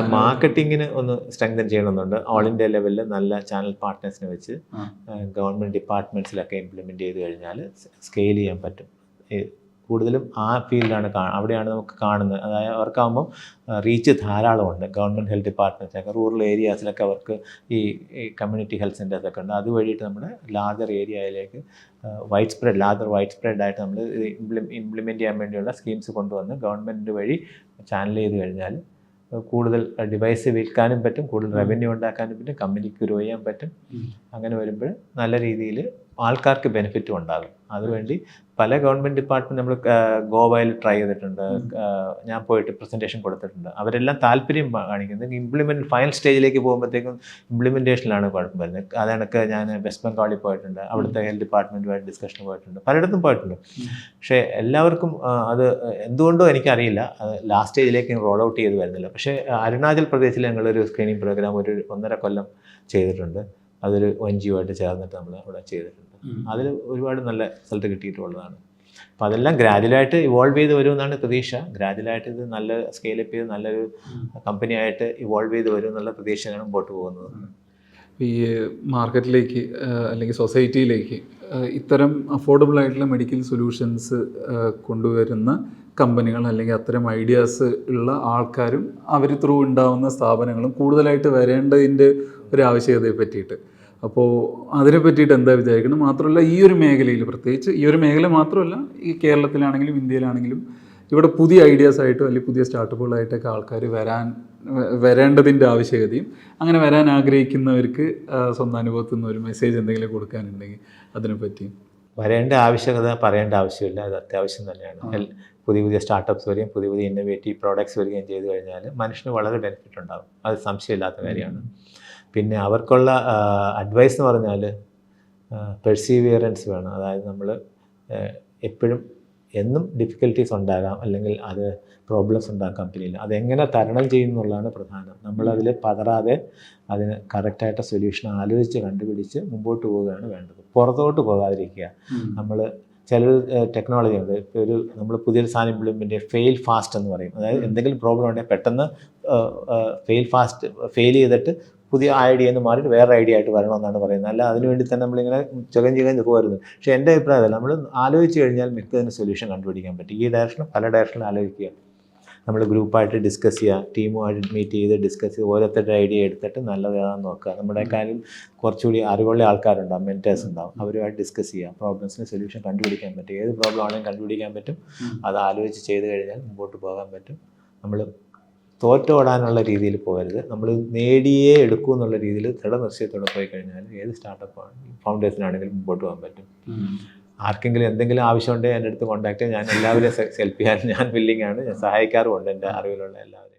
മാർക്കറ്റിങ്ങിന് ഒന്ന് സ്ട്രെങ്തൻ ചെയ്യണമെന്നുണ്ട്. All India ലെവലിൽ നല്ല ചാനൽ പാർട്ട്നേഴ്സിനെ വെച്ച് ഗവൺമെന്റ് ഡിപ്പാർട്ട്മെന്റ്സിലൊക്കെ ഇംപ്ലിമെന്റ് ചെയ്ത് കഴിഞ്ഞാൽ സ്കെയിൽ ചെയ്യാൻ പറ്റും. കൂടുതലും ആ ഫീൽഡാണ് അവിടെയാണ് നമുക്ക് കാണുന്നത്. അതായത് അവർക്കാകുമ്പം റീച്ച് ധാരാളമുണ്ട്. ഗവൺമെന്റ് ഹെൽത്ത് ഡിപ്പാർട്ട്മെന്റ്സൊക്കെ റൂറൽ ഏരിയാസിലൊക്കെ അവർക്ക് ഈ കമ്മ്യൂണിറ്റി ഹെൽത്ത് സെന്റേഴ്സൊക്കെ ഉണ്ട്. അത് വഴിയിട്ട് നമ്മുടെ ലാർജർ ഏരിയയിലേക്ക് wide spread larger wide spread ആയിട്ട് നമ്മൾ ഇംപ്ലിമെന്റ് ചെയ്യാൻ വേണ്ടിയുള്ള സ്കീംസ് കൊണ്ടുവന്ന് ഗവൺമെന്റ് വഴി ചാനൽ ചെയ്ത് കഴിഞ്ഞാൽ കൂടുതൽ ഡിവൈസ് വിൽക്കാനും പറ്റും കൂടുതൽ റവന്യൂ ഉണ്ടാക്കാനും പറ്റും കമ്പനിക്ക് ഗ്രോ ചെയ്യാൻ പറ്റും. അങ്ങനെ വരുമ്പോൾ നല്ല രീതിയിൽ ആൾക്കാർക്ക് ബെനിഫിറ്റും ഉണ്ടാകും. അതുവേണ്ടി പല ഗവൺമെന്റ് ഡിപ്പാർട്ട്മെന്റ് നമ്മൾ ഗോവയിൽ ട്രൈ ചെയ്തിട്ടുണ്ട്. ഞാൻ പോയിട്ട് പ്രസന്റേഷൻ കൊടുത്തിട്ടുണ്ട്. അവരെല്ലാം താല്പര്യം കാണിക്കുന്നത് ഇംപ്ലിമെന്റ് ഫൈനൽ സ്റ്റേജിലേക്ക് പോകുമ്പോഴത്തേക്കും ഇംപ്ലിമെന്റേഷനിലാണ് കുഴപ്പം വരുന്നത്. അതെനിക്ക് ഞാൻ വെസ്റ്റ് ബംഗാളിൽ പോയിട്ടുണ്ട്. അവിടുത്തെ ഹെൽത്ത് ഡിപ്പാർട്ട്മെന്റുമായിട്ട് ഡിസ്കഷൻ പോയിട്ടുണ്ട്. പലയിടത്തും പോയിട്ടുണ്ട്. പക്ഷേ എല്ലാവർക്കും അത് എന്തുകൊണ്ടോ എനിക്കറിയില്ല. അത് ലാസ്റ്റ് സ്റ്റേജിലേക്ക് റോൾ ഔട്ട് ചെയ്ത് വരുന്നില്ല. പക്ഷേ അരുണാചൽ പ്രദേശിൽ ഞങ്ങളൊരു സ്ക്രീനിങ് പ്രോഗ്രാം ഒരു ഒന്നര കൊല്ലം ചെയ്തിട്ടുണ്ട്. അതൊരു എൻ ജി ആയിട്ട് ചേർന്നിട്ട് നമ്മൾ അവിടെ ചെയ്തിട്ടുണ്ട്. അതിൽ ഒരുപാട് നല്ല റിസൾട്ട് കിട്ടിയിട്ടുള്ളതാണ്. അപ്പോൾ അതെല്ലാം ഗ്രാജുവലായിട്ട് ഇവോൾവ് ചെയ്ത് വരുമെന്നാണ് പ്രതീക്ഷ. ഗ്രാജുവലായിട്ട് ഇത് നല്ല സ്കെയിലപ്പ് ചെയ്ത് നല്ലൊരു കമ്പനി ആയിട്ട് ഇവോൾവ് ചെയ്ത് വരും എന്നുള്ള പ്രതീക്ഷയാണ് മുമ്പോട്ട് പോകുന്നത്. ഈ മാർക്കറ്റിലേക്ക് അല്ലെങ്കിൽ സൊസൈറ്റിയിലേക്ക് ഇത്തരം അഫോർഡബിൾ ആയിട്ടുള്ള മെഡിക്കൽ സൊല്യൂഷൻസ് കൊണ്ടുവരുന്ന കമ്പനികൾ അല്ലെങ്കിൽ അത്തരം ഐഡിയാസ് ഉള്ള ആൾക്കാരും അവർ ത്രൂ ഉണ്ടാവുന്ന സ്ഥാപനങ്ങളും കൂടുതലായിട്ട് വരേണ്ടതിന്റെ ഒരു ആവശ്യകതയെ പറ്റിയിട്ട്. അപ്പോൾ അതിനെ പറ്റിയിട്ട് എന്താ വിചാരിക്കുന്നത് മാത്രമല്ല ഈ ഒരു മേഖലയിൽ പ്രത്യേകിച്ച് ഈ ഒരു മേഖല മാത്രമല്ല ഈ കേരളത്തിലാണെങ്കിലും ഇന്ത്യയിലാണെങ്കിലും ഇവിടെ പുതിയ ഐഡിയാസ് ആയിട്ടോ അല്ലെങ്കിൽ പുതിയ സ്റ്റാർട്ടപ്പുകളായിട്ടൊക്കെ ആൾക്കാർ വരാൻ വരേണ്ടതിന്റെ ആവശ്യകതയും അങ്ങനെ വരാൻ ആഗ്രഹിക്കുന്നവർക്ക് സ്വന്തം അനുഭവത്തിൽ നിന്ന് ഒരു മെസ്സേജ് എന്തെങ്കിലും കൊടുക്കാനുണ്ടെങ്കിൽ അതിനെപ്പറ്റിയും വരേണ്ട ആവശ്യകത പറയേണ്ട ആവശ്യമില്ല. അത് അത്യാവശ്യം തന്നെയാണ്. പുതിയ പുതിയ സ്റ്റാർട്ടപ്പ്സ് വരികയും പുതിയ പുതിയ ഇന്നോവേറ്റീവ് പ്രോഡക്ട്സ് വരികയും ചെയ്തു കഴിഞ്ഞാൽ മനുഷ്യന് വളരെ ബെനിഫിറ്റ് ഉണ്ടാകും അത് സംശയമില്ലാത്ത കാര്യമാണ്. പിന്നെ അവർക്കുള്ള അഡ്വൈസ് എന്ന് പറഞ്ഞാൽ പെർസീവിയറൻസ് വേണം. അതായത് നമ്മൾ എപ്പോഴും എന്നും ഡിഫിക്കൽട്ടീസ് ഉണ്ടാകാം അല്ലെങ്കിൽ അത് പ്രോബ്ലംസ് ഉണ്ടാകാം കമ്പനിയിൽ അതെങ്ങനെ തരണം ചെയ്യുന്നുള്ളതാണ് പ്രധാനം. നമ്മളതിൽ പതറാതെ അതിന് കറക്റ്റായിട്ട് സൊല്യൂഷൻ ആലോചിച്ച് കണ്ടുപിടിച്ച് മുമ്പോട്ട് പോവുകയാണ് വേണ്ടത്. പുറത്തോട്ട് പോകാതിരിക്കുക. നമ്മൾ ചില ടെക്നോളജി ഉണ്ട്. ഇപ്പോൾ ഒരു നമ്മൾ പുതിയൊരു സാധനം ഇംപ്ലിമെന്റ് ഫെയിൽ ഫാസ്റ്റ് എന്ന് പറയും. അതായത് എന്തെങ്കിലും പ്രോബ്ലം ഉണ്ടെങ്കിൽ പെട്ടെന്ന് ഫെയിൽ ഫാസ്റ്റ് ഫെയിൽ ചെയ്തിട്ട് പുതിയ ഐഡിയ എന്ന് മാറി വേറെ ഐഡിയ ആയിട്ട് വരണമെന്നാണ് പറയുന്നത്. അല്ല അതിനുവേണ്ടി തന്നെ നമ്മളിങ്ങനെ ചകം ചെയ്യാൻ പോകുമായിരുന്നു പക്ഷെ എന്റെ അഭിപ്രായമല്ല. നമ്മൾ ആലോചിച്ച് കഴിഞ്ഞാൽ മിക്കതിന് സൊല്യൂഷൻ കണ്ടുപിടിക്കാൻ പറ്റും. ഈ ഡയറക്ഷനും പല ഡയറക്ഷനും ആലോചിക്കുക. നമ്മൾ ഗ്രൂപ്പായിട്ട് ഡിസ്കസ് ചെയ്യുക. ടീമുമായിട്ട് മീറ്റ് ചെയ്ത് ഡിസ്കസ് ചെയ്ത് ഓരോരുത്തരുടെ ഐഡിയ എടുത്തിട്ട് നല്ലതാണെന്ന് നോക്കുക. നമ്മുടെ കാര്യം കുറച്ചുകൂടി അറിവുള്ള ആൾക്കാരുണ്ടാവും മെന്റേഴ്സ് ഉണ്ടാവും. അവരുമായിട്ട് ഡിസ്കസ് ചെയ്യുക. പ്രോബ്ലംസിന് സൊല്യൂഷൻ കണ്ടുപിടിക്കാൻ പറ്റും. ഏത് പ്രോബ്ലം ആണെങ്കിലും കണ്ടുപിടിക്കാൻ പറ്റും. അത് ആലോചിച്ച് ചെയ്ത് കഴിഞ്ഞാൽ മുമ്പോട്ട് പോകാൻ പറ്റും. നമ്മൾ തോറ്റോടാനുള്ള രീതിയിൽ പോകരുത്. നമ്മൾ നേടിയേ എടുക്കൂ എന്നുള്ള രീതിയിൽ ദൃഢനിശ്ചയത്തോടെ പോയി കഴിഞ്ഞാൽ ഏത് സ്റ്റാർട്ടപ്പാണ് ഫൗണ്ടേഷനാണെങ്കിലും മുമ്പോട്ട് പോകാൻ പറ്റും. ആർക്കെങ്കിലും എന്തെങ്കിലും ആവശ്യമുണ്ടെങ്കിൽ എന്റെ അടുത്ത് കോൺടാക്ട് ഞാൻ എല്ലാവരെയും ഹെൽപ്പ് ചെയ്യാൻ. ഞാൻ ബില്ലിംഗ് ആണ്. ഞാൻ സഹായിക്കാറുമുണ്ട് എന്റെ അറിവിലുള്ള എല്ലാവരെയും.